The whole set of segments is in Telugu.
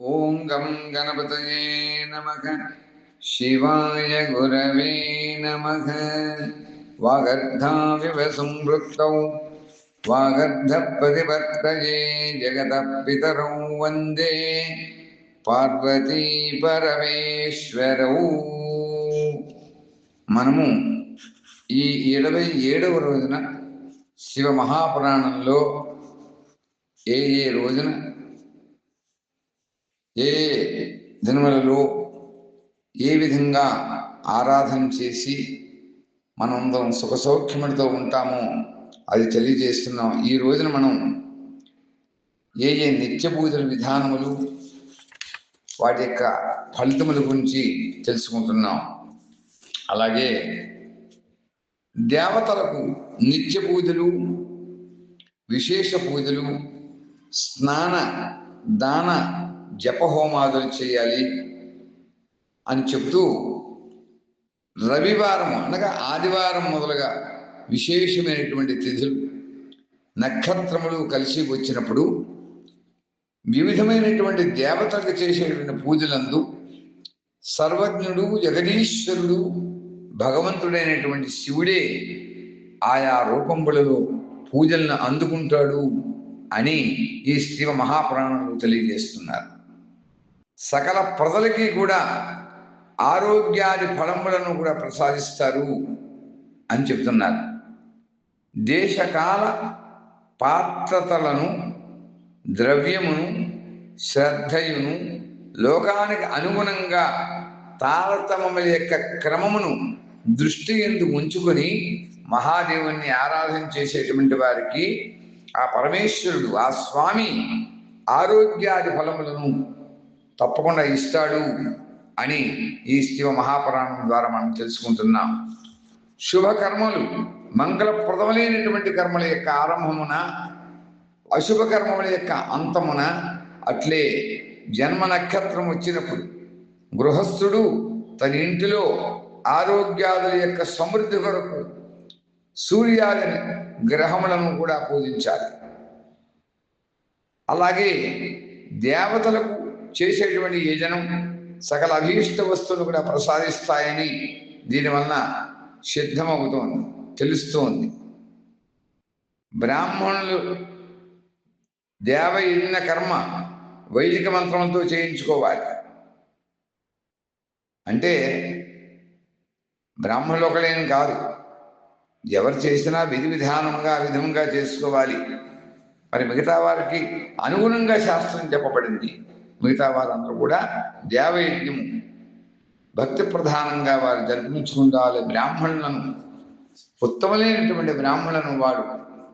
ఓం గం గణపతయే నమ. శివాయ గురవే నమ. వాగర్ధావివ సంవృక్తౌ. వాగర్ధ ప్రతిపత్తయే జగత పితరౌ వందే. పార్వతీ పరమేశ్వరౌ. మనము ఈ ఇరవై ఏడవ రోజున శివ మహాపురాణంలో ఏ ఏ రోజున ఏ దినములలో ఏ విధంగా ఆరాధన చేసి మనందరం సుఖ సౌఖ్యములతో ఉంటామో అది తెలియజేస్తున్నాం. ఈ రోజున మనం ఏ ఏ నిత్య పూజల విధానములు వాటి యొక్క ఫలితముల గురించి తెలుసుకుంటున్నాం. అలాగే దేవతలకు నిత్య పూజలు విశేష పూజలు స్నాన దాన జపహోమాదులు చేయాలి అని చెప్తూ రవివారం అనగా ఆదివారం మొదలుగా విశేషమైనటువంటి తిథులు నక్షత్రములు కలిసి వచ్చినప్పుడు వివిధమైనటువంటి దేవతలకు చేసేటువంటి పూజలందు సర్వజ్ఞుడు జగదీశ్వరుడు భగవంతుడైనటువంటి శివుడే ఆయా రూపములలో పూజలను అందుకుంటాడు అని ఈ శివ మహాపురాణంలో తెలియజేస్తున్నారు. సకల ప్రజలకి కూడా ఆరోగ్యాది ఫలములను కూడా ప్రసాదిస్తారు అని చెప్తున్నారు. దేశకాల పాత్రతలను ద్రవ్యమును శ్రద్ధయును లోకానికి అనుగుణంగా తారతమముల యొక్క క్రమమును దృష్టి ఎందు ఉంచుకొని మహాదేవుణ్ణి ఆరాధన చేసేటువంటి వారికి ఆ పరమేశ్వరుడు ఆ స్వామి ఆరోగ్యాది ఫలములను తప్పకుండా ఇస్తాడు అని ఈ శివ మహాపురాణం ద్వారా మనం తెలుసుకుంటున్నాం. శుభకర్మలు మంగళప్రదములైనటువంటి కర్మల యొక్క ఆరంభమున అశుభ కర్మముల యొక్క అంతమున అట్లే జన్మ నక్షత్రం వచ్చినప్పుడు గృహస్థుడు తన ఇంటిలో ఆరోగ్యాదుల యొక్క సమృద్ధి కొరకు సూర్యాది గ్రహములను కూడా పూజించాలి. అలాగే దేవతలకు చేసేటువంటి యజనం సకల అభీష్ట వస్తువులు కూడా ప్రసాదిస్తాయని దీనివలన సిద్ధమవుతోంది తెలుస్తోంది. బ్రాహ్మణులు దేవ యజ్ఞ కర్మ వైదిక మంత్రంతో చేయించుకోవాలి. అంటే బ్రాహ్మణులు ఒకలేం కాదు ఎవరు చేసినా విధి విధానంగా ఆ విధంగా చేసుకోవాలి. మరి మిగతా వారికి అనుగుణంగా శాస్త్రం చెప్పబడింది. మిగతా వారందరూ కూడా దేవయజ్ఞము భక్తి ప్రధానంగా వారు జరిపించుకుండాలి బ్రాహ్మణులను. ఉత్తమలైనటువంటి బ్రాహ్మణులను వారు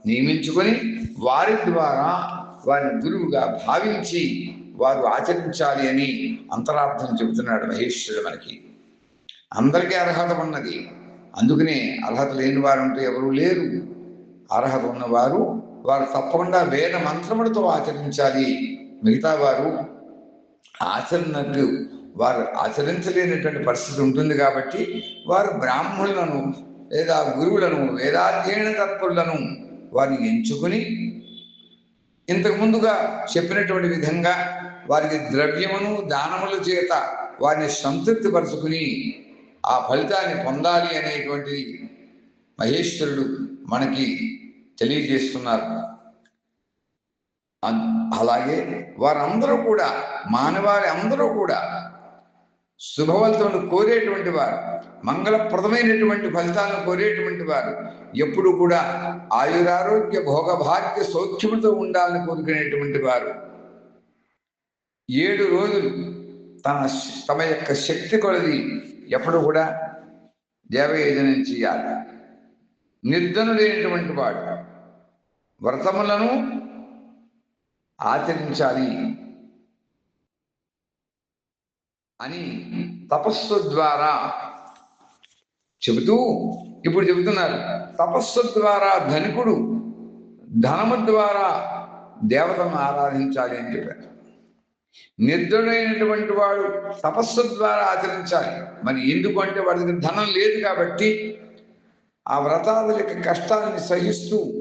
నియమించుకొని వారి ద్వారా వారిని గురువుగా భావించి వారు ఆచరించాలి అని అంతరార్థం చెబుతున్నాడు మహేశ్వరుడు మనకి. అందరికీ అర్హత ఉన్నది. అందుకనే అర్హత లేని వారు అంటూ ఎవరూ లేరు. అర్హత ఉన్నవారు వారు తప్పకుండా వేద మంత్రములతో ఆచరించాలి. మిగతా వారు ఆచరణలు వారు ఆచరించలేనటువంటి పరిస్థితి ఉంటుంది కాబట్టి వారు బ్రాహ్మణులను లేదా గురువులను వేదాధ్యయన తత్పరులను వారిని ఎంచుకుని ఇంతకు ముందుగా చెప్పినటువంటి విధంగా వారికి ద్రవ్యమును దానముల చేత వారిని సంతృప్తిపరుచుకుని ఆ ఫలితాన్ని పొందాలి అనేటువంటి మహేశ్వరుడు మనకి తెలియజేస్తున్నారు. అలాగే వారందరూ కూడా మానవాళి అందరూ కూడా శుభఫలితములు కోరేటువంటి వారు మంగళప్రదమైనటువంటి ఫలితాలను కోరేటువంటి వారు ఎప్పుడు కూడా ఆయురారోగ్య భోగభాగ్య సౌఖ్యముతో ఉండాలని కోరుకునేటువంటి వారు. ఏడు రోజులు తన తమ యొక్క శక్తి కొలది ఎప్పుడు కూడా దేవయోజనం చేయాలి. నిర్ధను లేనటువంటి వాడు వ్రతములను ఆచరించాలి అని తపస్సు ద్వారా చెబుతూ ఇప్పుడు చెబుతున్నారు. తపస్సు ద్వారా ధనికుడు ధనము ద్వారా దేవతను ఆరాధించాలి అని చెప్పారు. నిర్ధుడైనటువంటి వాడు తపస్సు ద్వారా ఆచరించాలి. మరి ఎందుకు అంటే వాడి దగ్గర ధనం లేదు కాబట్టి ఆ వ్రతాదులకి కష్టాన్ని సహిస్తూ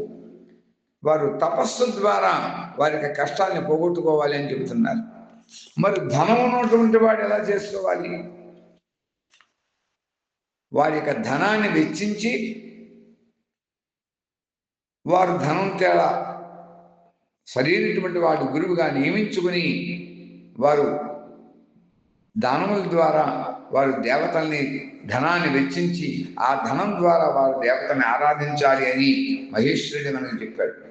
వారు తపస్సు ద్వారా వారి యొక్క కష్టాన్ని పోగొట్టుకోవాలి అని చెబుతున్నారు. మరి ధనం ఉన్నటువంటి వాడు ఎలా చేసుకోవాలి? వారి యొక్క ధనాన్ని వెచ్చించి వారు ధనం తేడా సరైనటువంటి వాడు గురువుగా నియమించుకుని వారు దానముల ద్వారా వారు దేవతల్ని ధనాన్ని వెచ్చించి ఆ ధనం ద్వారా వారు దేవతని ఆరాధించాలి అని మహేశ్వరుడు మనకు చెప్పాడు.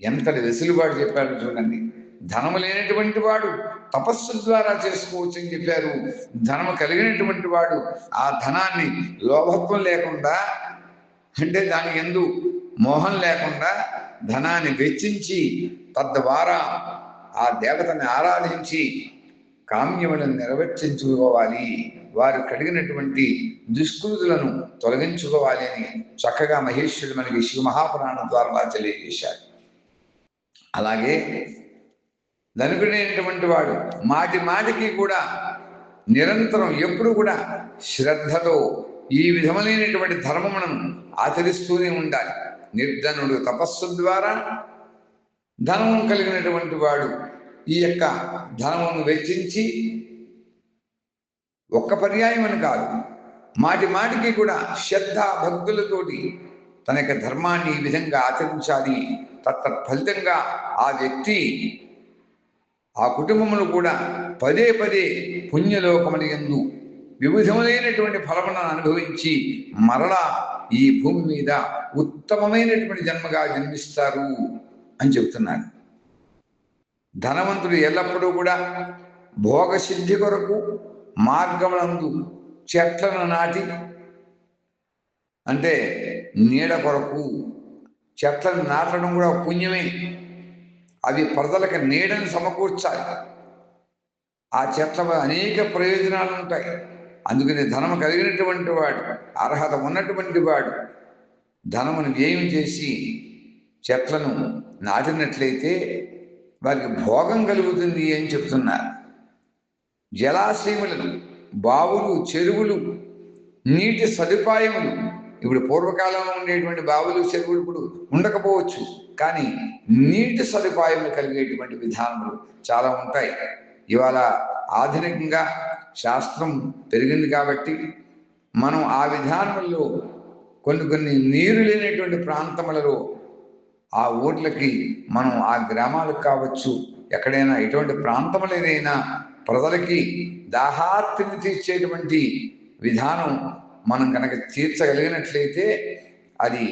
ఎంతటి వెసులుబాటు చెప్పారు చూడండి. ధనము లేనటువంటి వాడు తపస్సు ద్వారా చేసుకోవచ్చు అని చెప్పారు. ధనము కలిగినటువంటి వాడు ఆ ధనాన్ని లోభత్వం లేకుండా అంటే దాని ఎందు మోహం లేకుండా ధనాన్ని వెచ్చించి తద్వారా ఆ దేవతని ఆరాధించి కామ్యములను నెరవేర్చించుకోవాలి. వారు కలిగినటువంటి దుష్కృతులను తొలగించుకోవాలి అని చక్కగా మహేశ్వరుడు మనకి శివ మహాపురాణం ద్వారా తెలియజేశారు. అలాగే ధనుకునేటువంటి వాడు మాటి మాటికి కూడా నిరంతరం ఎప్పుడు కూడా శ్రద్ధతో ఈ విధములైనటువంటి ధర్మమును ఆచరిస్తూనే ఉండాలి. నిర్ధనుడు తపస్సు ద్వారా ధనము కలిగినటువంటి వాడు ఈ యొక్క ధనమును వెచ్చించి ఒక్క పర్యాయం అని కాదు మాటి మాటికి కూడా శ్రద్ధ భక్తులతోటి తన యొక్క ధర్మాన్ని ఈ విధంగా ఆచరించాలి. తత్ఫలితంగా ఆ వ్యక్తి ఆ కుటుంబములు కూడా పదే పదే పుణ్యలోకముల ఎందు వివిధములైనటువంటి ఫలములను అనుభవించి మరలా ఈ భూమి మీద ఉత్తమమైనటువంటి జన్మగా జన్మిస్తారు అని చెబుతున్నాడు ధనవంతుడు ఎల్లప్పుడూ కూడా భోగసిద్ధి కొరకు మార్గములందు చెట్లను నాటి అంటే నీడ కొరకు చెట్లను నాటడం కూడా పుణ్యమే. అవి ప్రజలకు నీడని సమకూర్చాలి. ఆ చెట్ల అనేక ప్రయోజనాలు ఉంటాయి. అందుకని ధనము కలిగినటువంటి వాడు అర్హత ఉన్నటువంటి వాడు ధనమును వ్యయం చేసి చెట్లను నాటినట్లయితే వారికి భోగం కలుగుతుంది అని చెప్తున్నారు. జలాశయములను బావులు చెరువులు నీటి సదుపాయములు ఇప్పుడు పూర్వకాలంలో ఉండేటువంటి బావులు చెరువులు ఇప్పుడు ఉండకపోవచ్చు. కానీ నీటి సదుపాయములు కలిగేటువంటి విధానములు చాలా ఉంటాయి. ఇవాళ ఆధునికంగా శాస్త్రం పెరిగింది కాబట్టి మనం ఆ విధానంలో కొన్ని కొన్ని నీరు లేనటువంటి ప్రాంతములలో ఆ ఊర్లకి మనం ఆ గ్రామాలకు కావచ్చు ఎక్కడైనా ఎటువంటి ప్రాంతములు ఏదైనా ప్రజలకి దాహార్తిని తీర్చేటువంటి విధానం మనం కనుక తీర్చగలిగినట్లయితే అది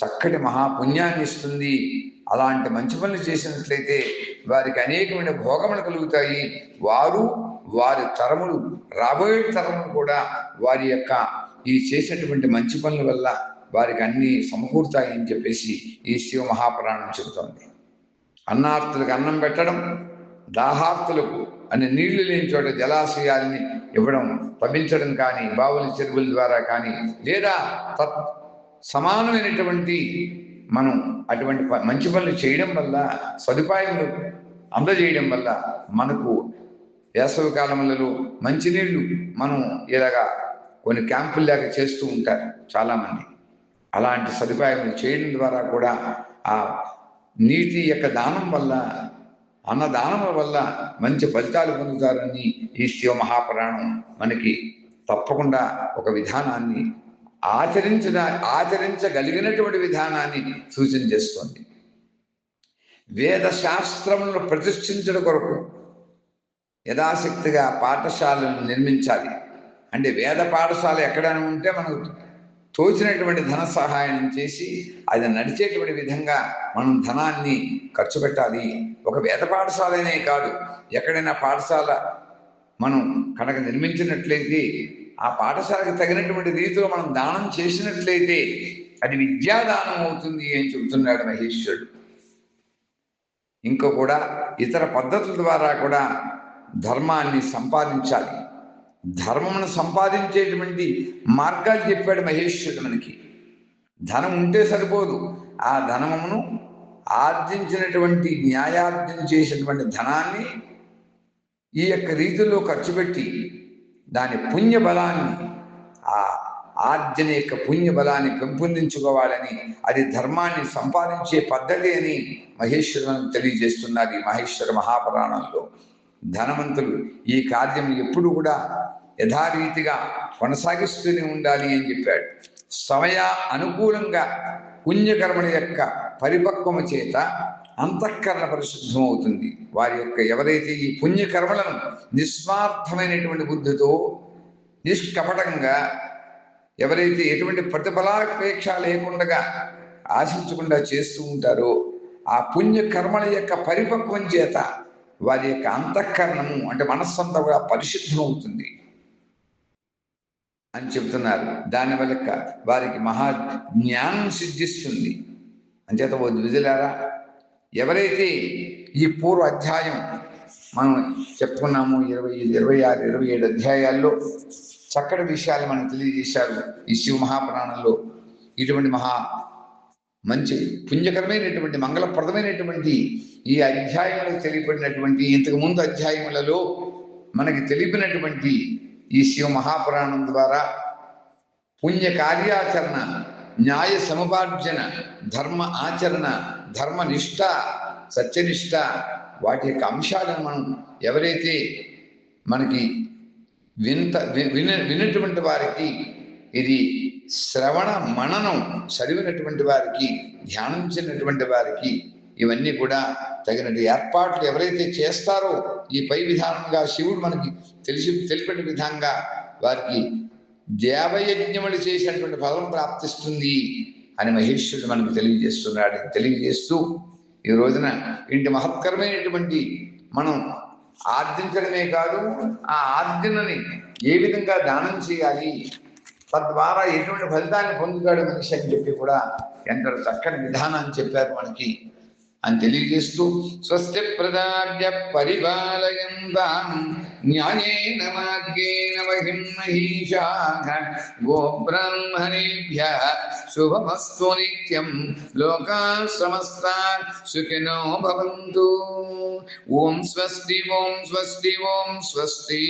చక్కటి మహాపుణ్యాన్ని ఇస్తుంది. అలాంటి మంచి పనులు చేసినట్లయితే వారికి అనేకమైన భోగములు కలుగుతాయి. వారు వారి తరములు రాబోయే తరములు కూడా వారి యొక్క ఈ చేసినటువంటి మంచి పనుల వల్ల వారికి అన్ని సమకూరుతాయని చెప్పేసి ఈ శివ మహాపురాణం చెబుతోంది. అన్నార్తులకు అన్నం పెట్టడం దాహార్తులకు అని నీళ్ళు లేని చోట జలాశయాల్ని ఇవ్వడం పంపించడం కానీ బావుల చెరువుల ద్వారా కానీ లేదా తత్ సమానమైనటువంటి మనం అటువంటి ప- మంచి పనులు చేయడం వల్ల సదుపాయములు అందజేయడం వల్ల మనకు వేసవి కాలంలో మంచినీళ్ళు మనం ఇలాగా కొన్ని క్యాంపుల్లాగా చేస్తూ ఉంటారు చాలామంది. అలాంటి సదుపాయములు చేయడం ద్వారా కూడా ఆ నీటి యొక్క దానం వల్ల అన్నదానముల వల్ల మంచి ఫలితాలు పొందుతారని ఈ శివ మహాపురాణం మనకి తప్పకుండా ఒక విధానాన్ని ఆచరించిన ఆచరించగలిగినటువంటి విధానాన్ని సూచన చేస్తోంది. వేద శాస్త్రములను ప్రతిష్ఠించడం కొరకు యథాశక్తిగా పాఠశాలను నిర్మించాలి. అంటే వేద పాఠశాల ఎక్కడైనా ఉంటే మనకు తోచినటువంటి ధన సహాయం చేసి అది నడిచేటువంటి విధంగా మనం ధనాన్ని ఖర్చు పెట్టాలి. ఒక వేద పాఠశాలనే కాదు. ఎక్కడైనా పాఠశాల మనం కనుక నిర్మించినట్లయితే ఆ పాఠశాలకు తగినటువంటి రీతిలో మనం దానం చేసినట్లయితే అది విద్యాదానం అవుతుంది అని చెబుతున్నాడు మహేశ్వరుడు. ఇంకా కూడా ఇతర పద్ధతుల ద్వారా కూడా ధర్మాన్ని సంపాదించాలి. ధర్మమును సంపాదించేటువంటి మార్గాలు చెప్పాడు మహేశ్వరుడు మనకి. ధనం ఉంటే సరిపోదు. ఆ ధనమును ఆర్జించినటువంటి న్యాయార్జన చేసినటువంటి ధనాన్ని ఈ యొక్క రీతిలో ఖర్చు పెట్టి దాని పుణ్య బలాన్ని ఆ ఆర్జన యొక్క పుణ్య బలాన్ని పెంపొందించుకోవాలని అది ధర్మాన్ని సంపాదించే పద్ధతి అని మహేశ్వరులను తెలియజేస్తున్నారు ఈ మహేశ్వర మహాపురాణంలో. ధనవంతులు. ఈ కార్యం ఎప్పుడు కూడా యథారీతిగా కొనసాగిస్తూనే ఉండాలి అని చెప్పాడు. సమయ అనుకూలంగా పుణ్యకర్మల యొక్క పరిపక్వమ చేత అంతఃకరణ పరిశుద్ధం అవుతుంది వారి యొక్క ఎవరైతే ఈ పుణ్యకర్మలను నిస్వార్థమైనటువంటి బుద్ధితో నిష్కపటంగా ఎవరైతే ఎటువంటి ప్రతిఫలాపేక్ష లేకుండా ఆశించకుండా చేస్తూ ఉంటారో ఆ పుణ్యకర్మల యొక్క పరిపక్వం చేత వారి యొక్క అంతఃకరణము అంటే మనస్సంతా కూడా పరిశుద్ధం అవుతుంది అని చెప్తున్నారు దానివల్ల వారికి మహా జ్ఞానం సిద్ధిస్తుంది. అంచేత ఓ విధులారా ఎవరైతే ఈ పూర్వ అధ్యాయం మనం చెప్పుకున్నాము ఇరవై ఐదు ఇరవై ఆరు ఇరవై ఏడు అధ్యాయాల్లో చక్కటి విషయాలు మనకు తెలియజేశారు. ఈ శివ మహాపురాణంలో ఇటువంటి మహా మంచి పుణ్యకరమైనటువంటి మంగళప్రదమైనటువంటి ఈ అధ్యాయంలో తెలియబడినటువంటి ఇంతకుముందు అధ్యాయములలో మనకి తెలిపినటువంటి ఈ శివ మహాపురాణం ద్వారా పుణ్య కార్యాచరణ న్యాయ సముపార్జన ధర్మ ఆచరణ ధర్మనిష్ట సత్యనిష్ట వాటి యొక్క అంశాలను మనం ఎవరైతే మనకి వింత విన వినటువంటి వారికి ఇది శ్రవణ మననం చదివినటువంటి వారికి ధ్యానించినటువంటి వారికి ఇవన్నీ కూడా తగిన ఏర్పాట్లు ఎవరైతే చేస్తారో ఈ పై విధానంగా శివుడు మనకి తెలిసి తెలిపిన విధంగా వారికి దేవయజ్ఞములు చేసినటువంటి ఫలం ప్రాప్తిస్తుంది అని మహేశ్వరుడు మనకు తెలియజేస్తున్నాడు. తెలియజేస్తూ ఈ రోజున ఇంటి మహత్కరమైనటువంటి మనం ఆర్జించడమే కాదు ఆ ఆర్జనని ఏ విధంగా దానం చేయాలి తద్వారా ఎటువంటి ఫలితాన్ని పొందుతాడు మనిషి అని చెప్పి కూడా ఎంత చక్కని విధానాన్ని చెప్పారు మనకి. అని తెలియజేస్తూ స్వస్తి ప్రదార్య పరిపాలయంతాం న్యాయేన మార్గేణ మహిం మహిషాః గోబ్రాహ్మణేభ్య శుభమస్తు నిత్యం. లోకా సమస్తా సుఖినో భవంతు. ఓం స్వస్తి ఓం స్వస్తి ఓం స్వస్తి.